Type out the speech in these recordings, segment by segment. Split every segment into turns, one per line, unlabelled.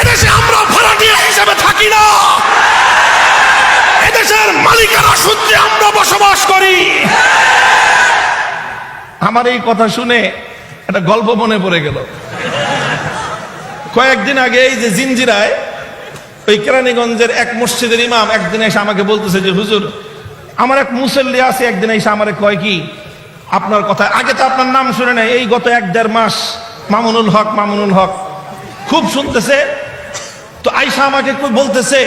এদেশে আমরা ভাড়াটিয়া হিসেবে থাকি না। এদেশের মালিকানা সূত্রে আমরা বসবাস করি। আমার এই কথা শুনে একটা গল্প মনে পড়ে গেল। কয়েকদিন আগে এই যে জিঞ্জিরায় ওই কেরানীগঞ্জের এক মসজিদের ইমাম একদিন এসে আমাকে বলতেছে যে, হুজুর, আমার এক মুসল্লি আছে, একদিন এসে আমারে কয় কি, আপনার কথা, আগে তো আপনার নাম শুনে নাই, এই গত এক দেড় মাস মামুনুল হক মামুনুল হক খুব শুনতেছে তো আইসা আমাকে বলতেছে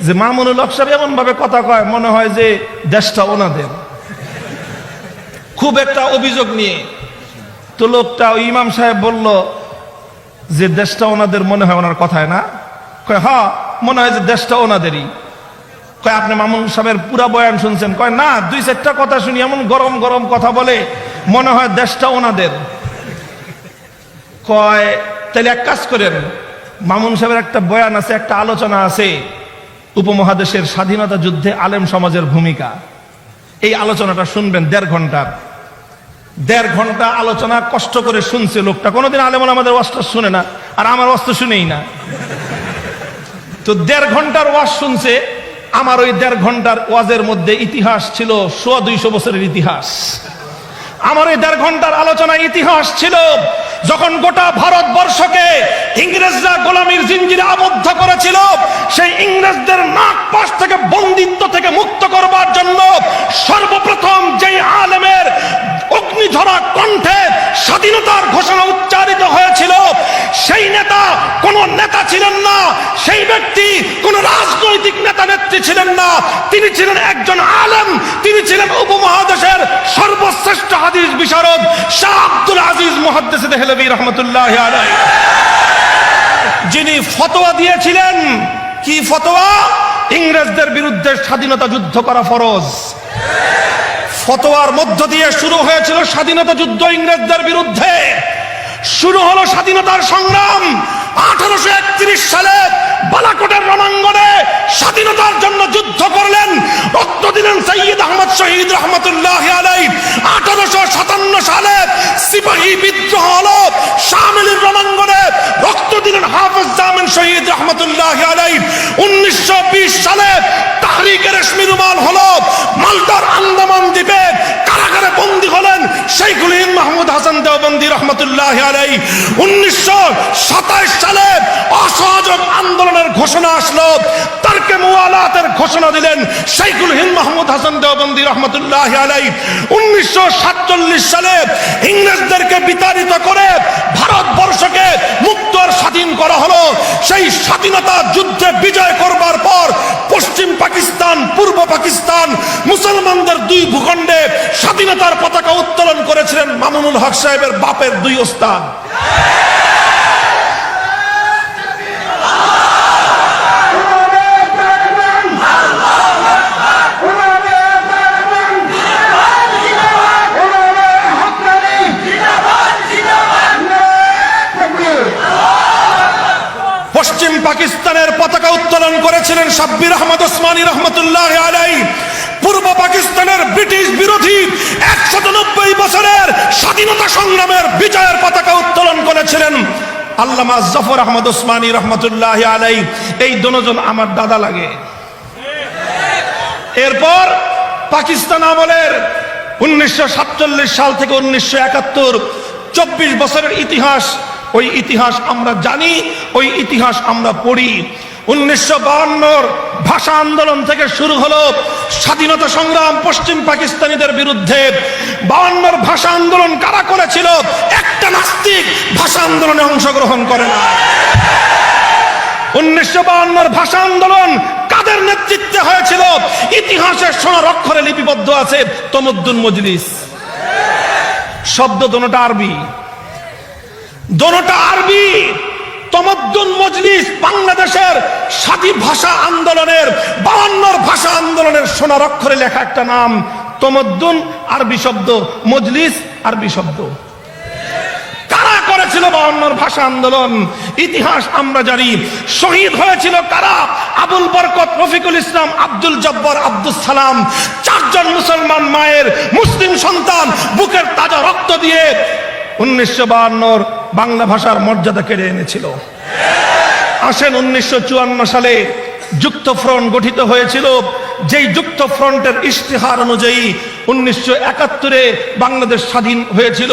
যে, মামুনুল হক সাহেব এমন ভাবে কথা কয়, মনে হয় যে দেশটা ওনাদের। খুব একটা অভিযোগ নিয়ে। তো লোকটা ওই ইমাম সাহেব বলল যে, দেশটা ওনাদের মনে হয় ওনার কথায় না? কয় হ্যাঁ মনে হয় যে দেশটা ওনাদেরই। কয়, আপনি মামুন সাহেবের পুরা বয়ান শুনছেন? কয়, না, দুই চারটা কথা শুনি, এমন গরম গরম কথা বলে মনে হয় দেশটা ওনাদের। কয়, তাহলে এক কাজ করেন মামুন সাহেবের একটা বয়ান আছে, একটা আলোচনা আছে উপমহাদেশের স্বাধীনতা যুদ্ধে আলেম সমাজের ভূমিকা। এই আলোচনাটা শুনবেন দেড় ঘণ্টার। দেড় ঘণ্টা আলোচনা কষ্ট করে শুনছে লোকটা। কোনোদিন আলেমন আমাদের অস্ত্র শুনে না, আর আমার অস্ত্র শুনেই না। তো দেড় ঘণ্টার ওয়াজ শুনছে, আমার ওই দেড় ঘণ্টার ওয়াজের মধ্যে ইতিহাস ছিল সোয়া দুইশো বছরের ইতিহাস। আমার ওই দেড় ঘণ্টার আলোচনা ইতিহাস ছিল, যখন গোটা ভারতবর্ষকে ইংরেজরা গোলামীর জিঞ্জিরে আবদ্ধ করেছিল। সেই ইংরেজদের নাক পাশ থেকে বন্দিত্ব থেকে মুক্ত করবার জন্য সর্বপ্রথম যেই আলেমের অগ্নিঝরা কণ্ঠে স্বাধীনতার ঘোষণা উচ্চারিত হয়েছিল, সেই নেতা কোন নেতা ছিলেন না, সেই ব্যক্তি কোন রাজনৈতিক নেতা নেত্রী ছিলেন না। তিনি ছিলেন একজন আলেম, তিনি ছিলেন উপমহাদেশের সর্বশ্রেষ্ঠ হাদিস বিশারদ শাহ আব্দুল আজিজ দেহলভী রহমতুল্লাহ আলাইহি। যিনি ফতোয়া দিয়েছিলেন, কি ফতোয়া? ইংরেজদের বিরুদ্ধে স্বাধীনতা যুদ্ধ করা ফরজ। ফতোয়ার মধ্য দিয়ে শুরু হয়েছিল স্বাধীনতা যুদ্ধ ইংরেজদের বিরুদ্ধে। শুরু হলো স্বাধীনতার সংগ্রাম। আঠারোশো একত্রিশ সালে বালাকোটের রণাঙ্গনে স্বাধীনতার জন্য যুদ্ধ করলেন। রক্ত দিলেন সৈয়দ আহমদ শহীদ রহমতুল্লাহ আলাই আঠারোশো সাতান্ন সালে সিপাহী বিদ্রোহ হলো। শামিলের রণাঙ্গনে রক্ত দিলেন হাফেজ জামিন শহীদ রহমতুল্লাহ আলাই উনিশশো বিশ সালে তাহরিকের রেশমি রুমাল হলো। মালটার আন্দামান দ্বীপে কারাগারে হলেন শেখুল হিন্দ মাহমুদ হাসান দেওবন্দি রহমতুল্লাহ আলাই উনিশশো সালে অসহযোগ আন্দোলনের ঘোষণা আসলো। তারকে মুয়ালাতের ঘোষণা দিলেন শেখুল হিন্দ মাহমুদ হাসান দেওবন্দি রহমতুল্লাহ আলাই উনিশশো সাতচল্লিশ সালে ইংরেজদেরকে বিতাড়িত করে ভারতবর্ষকে মুক্ত স্বাধীন করা হলো। সেই স্বাধীনতা যুদ্ধে বিজয় করবার পর পশ্চিম পাকিস্তান, পূর্ব পাকিস্তান মুসলমানদের দুই ভূখণ্ডে স্বাধীনতার পতাকা উত্তোলন করেছিলেন মামুনুল হক সাহেবের বাপের দুই ওস্তাদ। পতাকা উত্তোলন করেছিলেন সাব্বির আহমদ ওসমানী রহমতুল্লাহ আলাই। পূর্ব পাকিস্তানের ব্রিটিশ বিরোধী একশত নব্বই বছরের স্বাধীনতা সংগ্রামের বিজয়ের পতাকা উত্তোলন করেছিলেন আল্লামা জফর আহমদ ওসমানী রহমতুল্লাহ আলাই। এই দুজন আমার দাদা লাগে। এরপর পাকিস্তান আমলের উনিশশো সাতচল্লিশ সাল থেকে উনিশশো একাত্তর, চব্বিশ বছরের ইতিহাস, ওই ইতিহাস আমরা জানি, ওই ইতিহাস আমরা পড়ি। উনিশশো ভাষা আন্দোলন থেকে শুরু হলো স্বাধীনতা সংগ্রাম পশ্চিম পাকিস্তানিদের বিরুদ্ধে। বাহান্নর ভাষা আন্দোলন কারা করেছিল? একটা নাস্তিক ভাষা আন্দোলনে অংশগ্রহণ করে না। উনিশশো ভাষা আন্দোলন কাদের নেতৃত্বে হয়েছিল? ইতিহাসের লিপিবদ্ধ আছে মজলিস। শব্দ দোনোটা আরবি। দোনোটা আরবি তমদ্দুন মজলিস বাংলাদেশের স্বাধীন ভাষা আন্দোলনের বায়ান্নর ভাষা আন্দোলনের সোনার অক্ষরে লেখা একটা নাম, তমদ্দুন আরবি শব্দ, মজলিস আরবি শব্দ। কারা করেছিল বায়ান্নর ভাষা আন্দোলন? ইতিহাস আমরা জানি। শহীদ হয়েছিল কারা? আবুল বরকত, রফিকুল ইসলাম, আব্দুল জব্বর আব্দুল সালাম। চারজন মুসলমান মায়ের, মুসলিম সন্তান বুকের তাজা রক্ত দিয়ে উনিশশো বাহান্নর বাংলা ভাষার মর্যাদা কেড়ে এনেছিল। আসেন উনিশশো চুয়ান্ন সালে যুক্ত ফ্রন্ট গঠিত হয়েছিল। যেই যুক্ত ফ্রন্টের ইশতেহার অনুযায়ী উনিশশো একাত্তরে বাংলাদেশ স্বাধীন হয়েছিল।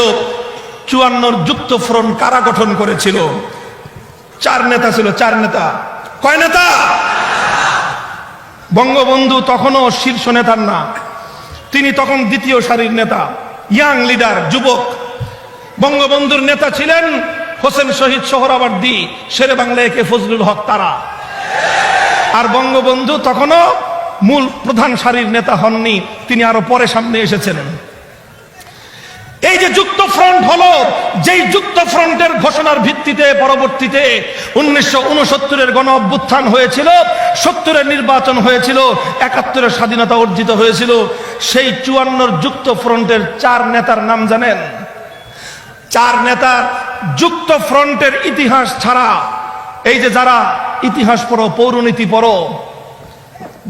চুয়ান্নর যুক্ত ফ্রন্ট কারা গঠন করেছিল? চার নেতা ছিল, চার নেতা। কয় নেতা? বঙ্গবন্ধু তখনও শীর্ষ নেতার না। তিনি তখন দ্বিতীয় সারির নেতা। ইয়াং লিডার, যুবক। বঙ্গবন্ধুর নেতা ছিলেন হোসেন শহীদ সোহরাবার্দি শেরে বাংলা একে ফজলুল হক তারা। আর বঙ্গবন্ধু তখনও মূল প্রধান সারির নেতা হননি, তিনি আরও পরে সামনে এসেছেন এই যে যুক্ত ফ্রন্ট হলো, যেই যুক্ত ফ্রন্টের ঘোষণার ভিত্তিতে পরবর্তীতে উনিশশো উনসত্তরের গণ অভ্যুত্থান হয়েছিল, সত্তরের নির্বাচন হয়েছিল, একাত্তরের স্বাধীনতা অর্জিত হয়েছিল, সেই চুয়ান্নর যুক্ত ফ্রন্টের চার নেতার নাম জানেন? চার নেতা যুক্ত ফ্রন্টের ইতিহাস ছাড়া, এই যে যারা ইতিহাস পড়ো, পৌরনীতি পড়ো,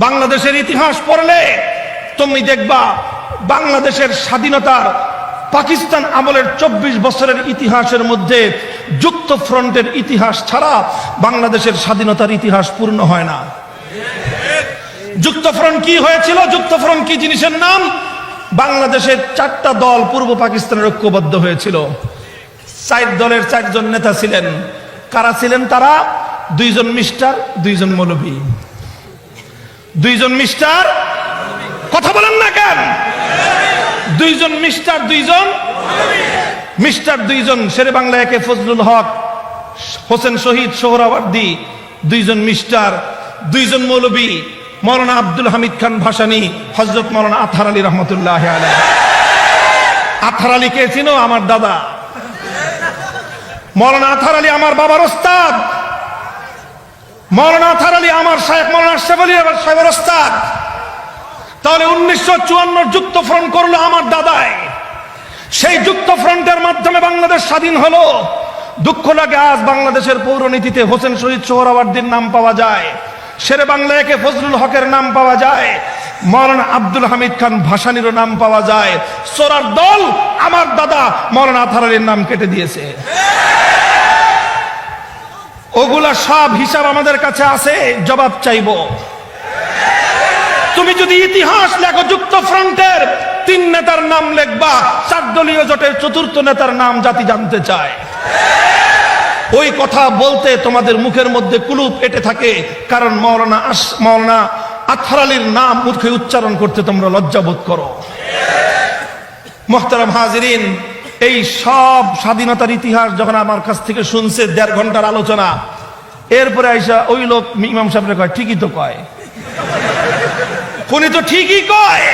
বাংলাদেশের ইতিহাস পড়লে তুমি দেখবা বাংলাদেশের স্বাধীনতার পাকিস্তান আমলের চব্বিশ বছরের ইতিহাসের মধ্যে যুক্ত ফ্রন্টের ইতিহাস ছাড়া বাংলাদেশের স্বাধীনতার ইতিহাস পূর্ণ হয় না। যুক্ত ফ্রন্ট কি হয়েছিল? যুক্ত ফ্রন্ট কি জিনিসের নাম? বাংলাদেশের চারটা দল পূর্ব পাকিস্তানের ঐক্যবদ্ধ হয়েছিল। চার দলের চারজন নেতা ছিলেন। কারা ছিলেন তারা? দুইজন মিস্টার, দুইজন মৌলবী। দুইজন মিস্টার, কথা বলেন না কেন? দুইজন মিস্টার দুইজন মিস্টার দুইজন, শেরে বাংলা একে ফজলুল হক, হোসেন শহীদ সোহরাওয়ার্দী দুইজন মিস্টার, দুইজন মৌলবী। মৌলানা আব্দুল হামিদ খান ভাসানী হজরত মৌলানা আথার আলী রহমতুল্লাহ। আথার আলী কে চিনো? আমার দাদা। মৌলানা আথার আলী আমার বাবার ওস্তাদ। মৌলানা আথার আলী আমার সাহেব মৌলানা আশরাফ আলী সাহেবের ওস্তাদ। তাহলে উনিশশো চুয়ান্ন যুক্ত ফ্রন্ট করল আমার দাদাই। সেই যুক্ত ফ্রন্টের মাধ্যমে বাংলাদেশ স্বাধীন হলো। দুঃখ লাগে আজ বাংলাদেশের পৌরনীতিতে হোসেন শহীদ সোহরাওয়ার্দির নাম পাওয়া যায়। শেরে বাংলা একে ফজলুল হকের নাম পাওয়া যায়। মৌলানা আব্দুল হামিদ খান ভাসানিরও নাম পাওয়া যায়। সোরার দল আমার দাদা মৌলানা আথার আলীর নাম কেটে দিয়েছে। ওগুলা সব হিসাব আমাদের কাছে আছে, জবাব চাইব। তুমি যদি ইতিহাস লেখো যুক্ত ফ্রন্টের, তিন নেতার নাম লেখবা, চার দলীয় জোটের চতুর্থ নেতার নাম জাতি জানতে চায়। ওই কথা বলতে তোমাদের মুখের মধ্যে কুলুপ এটে থাকে, কারণ মৌলানা আস মৌলানা আথার আলীর নাম মুখে উচ্চারণ করতে তোমরা লজ্জাবোধ করো। মোহতারাম হাজরিন, এই সব স্বাধীনতার ইতিহাস যখন আমার কাছ থেকে শুনছে দেড় ঘণ্টার আলোচনা, এরপরে আইসা ওই লোক ইমাম সাহেবরা কয়, ঠিকই তো কয়। উনি তো ঠিকই কয়।